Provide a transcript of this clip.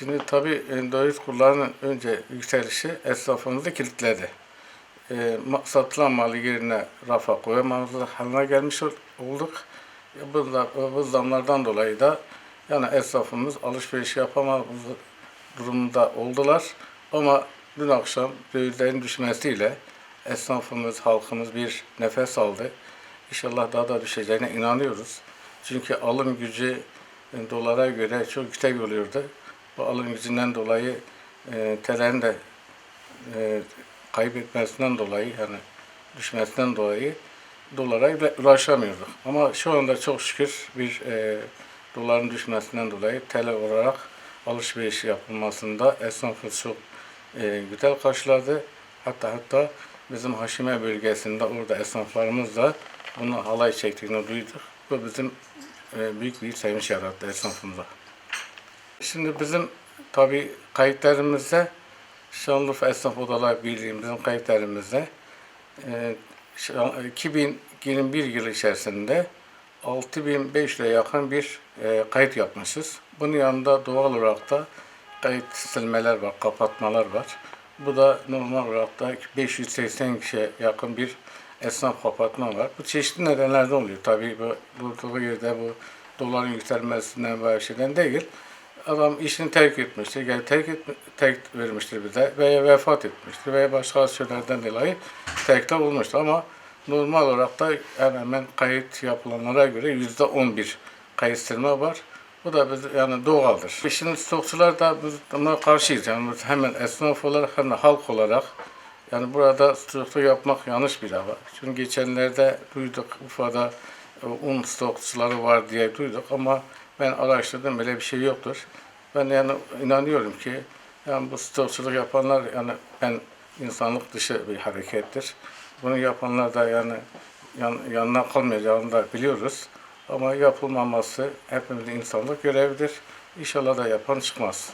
Şimdi tabii e, döviz kurlarının önce yükselişi esnafımızı kilitledi. E, satılan malı yerine rafa koyamamız haline gelmiş ol- olduk. E, bu, da- bu zamlardan dolayı da yani esnafımız alışveriş yapamaz durumda oldular. Ama dün akşam dövizlerin düşmesiyle esnafımız, halkımız bir nefes aldı. İnşallah daha da düşeceğine inanıyoruz. Çünkü alım gücü e, dolara göre çok yüksek oluyordu. Bu alım gücünden dolayı e, TL'nin de e, kaybetmesinden dolayı yani düşmesinden dolayı dolara ula- ulaşamıyorduk. Ama şu anda çok şükür bir e, doların düşmesinden dolayı TL olarak alışveriş yapılmasında esnafımız çok e, güzel karşıladı. Hatta hatta bizim Haşime bölgesinde orada esnaflarımız da bunu halay çektiğini duyduk. Bu bizim e, büyük bir sevinç yarattı esnafımıza. Şimdi bizim tabi kayıtlarımızda Şanlıurfa Esnaf Odalar Birliği'mizin kayıtlarımızda e, şu an 2021 yılı içerisinde 6500'e yakın bir e, kayıt yapmışız. Bunun yanında doğal olarak da kayıt silmeler var, kapatmalar var. Bu da normal olarak da 580 kişiye yakın bir esnaf kapatma var. Bu çeşitli nedenlerden oluyor. Tabii bu, bu yerde bu doların yükselmesinden veya şeyden değil. Adam işini terk etmiştir, yani terk, etme, terk vermiştir bize veya vefat etmiştir veya başka şeylerden dolayı terkte olmuştur. Ama normal olarak da hemen hemen kayıt yapılanlara göre yüzde on bir kayıt silme var. Bu da biz, yani doğaldır. Şimdi stokçular da biz buna karşıyız. Yani biz hemen esnaf olarak hem de halk olarak yani burada stokçu yapmak yanlış bir hava. Çünkü geçenlerde duyduk Urfa'da e, un stokçuları var diye duyduk ama ben araştırdım böyle bir şey yoktur. Ben yani inanıyorum ki yani bu stokçuluk yapanlar yani ben insanlık dışı bir harekettir. Bunu yapanlar da yani yan, yanına kalmayacağını da biliyoruz. Ama yapılmaması hepimizin insanlık görevidir. İnşallah da yapan çıkmaz.